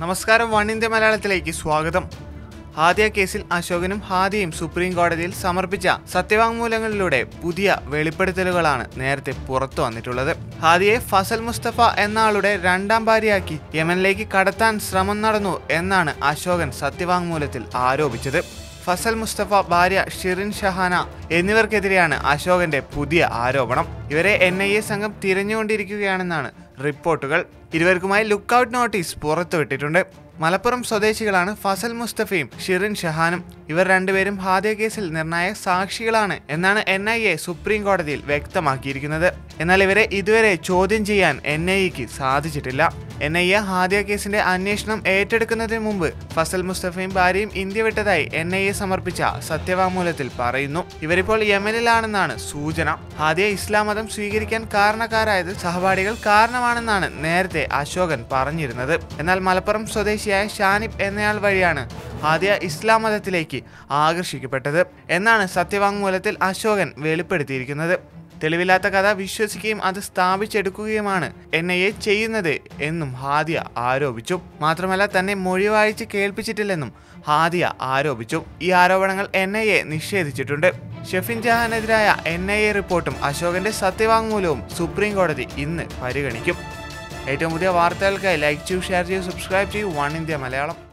നമസ്കാരം one India മലയാളത്തിലേക്ക് സ്വാഗതം. ഹാദിയ കേസിൽ അശോകനും ഹാദിയും സുപ്രീം കോടതിയിൽ സമർപ്പിച്ച സത്യവാങ്മൂലങ്ങളിലൂടെ പുതിയ വെളിപ്പെടുത്തലുകളാണ് നേരത്തെ പുറത്തു വന്നിട്ടുള്ളത്. ഹാദിയെ ഫസൽ മുസ്തഫ എന്ന ആളുടെ രണ്ടാം ഭാര്യയാക്കി യമനിലേക്ക് കടത്താൻ ശ്രമം നടന്നു എന്നാണ് അശോകൻ സത്യവാങ്മൂലത്തിൽ ആരോപിച്ചത്. ഫസൽ മുസ്തഫ ഭാര്യ ഷിറിൻ ഷഹാന എന്നിവർക്കെതിരെയാണ് അശോകന്റെ പുതിയ ആരോപണം. ഇവരെ എൻ ഐ എ സംഘം തിരഞ്ഞുകൊണ്ടിരിക്കുകയാണെന്നാണ് റിപ്പോർട്ടുകൾ. ഇരുവർക്കുമായി ലുക്കൌട്ട് നോട്ടീസ് പുറത്തുവിട്ടിട്ടുണ്ട്. മലപ്പുറം സ്വദേശികളാണ് ഫസൽ മുസ്തഫയും ഷിറിൻ ഷഹാനും. ഇവർ രണ്ടുപേരും ഹാദിയ കേസിൽ നിർണായക സാക്ഷികളാണ് എന്നാണ് എൻ ഐ എ സുപ്രീം കോടതിയിൽ വ്യക്തമാക്കിയിരിക്കുന്നത്. എന്നാൽ ഇവരെ ഇതുവരെ ചോദ്യം ചെയ്യാൻ എൻ ഐ എക്ക് സാധിച്ചിട്ടില്ല. എൻ ഐ എ ഹാദിയ കേസിന്റെ അന്വേഷണം ഏറ്റെടുക്കുന്നതിന് മുമ്പ് ഫസൽ മുസ്തഫയും ഭാര്യയും ഇന്ത്യ വിട്ടതായി എൻ ഐ എ സമർപ്പിച്ച സത്യവാങ്മൂലത്തിൽ പറയുന്നു. ഇവരിപ്പോൾ യമനിലാണെന്നാണ് സൂചന. ഹാദിയ ഇസ്ലാം മതം സ്വീകരിക്കാൻ കാരണക്കാരായത് സഹപാഠികൾ കാരണമാണെന്നാണ് നേരത്തെ അശോകൻ പറഞ്ഞിരുന്നത്. എന്നാൽ മലപ്പുറം സ്വദേശിയായ ഷാനിബ് എന്നയാൾ വഴിയാണ് ആദ്യ ഇസ്ലാം മതത്തിലേക്ക് ആകർഷിക്കപ്പെട്ടത് എന്നാണ് സത്യവാങ്മൂലത്തിൽ അശോകൻ വെളിപ്പെടുത്തിയിരിക്കുന്നത്. തെളിവില്ലാത്ത കഥ വിശ്വസിക്കുകയും അത് സ്ഥാപിച്ചെടുക്കുകയുമാണ് എൻ ഐ എ ചെയ്യുന്നത് എന്നും ഹാദിയ ആരോപിച്ചു. മാത്രമല്ല തന്നെ മൊഴി വായിച്ച് കേൾപ്പിച്ചിട്ടില്ലെന്നും ഹാദിയ ആരോപിച്ചു. ഈ ആരോപണങ്ങൾ എൻ ഐ എ നിഷേധിച്ചിട്ടുണ്ട്. ഷെഫിൻ ജഹാനെതിരായ എൻ ഐ എ റിപ്പോർട്ടും അശോകന്റെ സത്യവാങ്മൂലവും സുപ്രീം കോടതി ഇന്ന് പരിഗണിക്കും. ഏറ്റവും പുതിയ വാർത്തകൾക്കായി ലൈക്ക് ചെയ്യൂ ഷെയർ ചെയ്യൂ സബ്സ്ക്രൈബ് ചെയ്യൂ. One India Malayalam.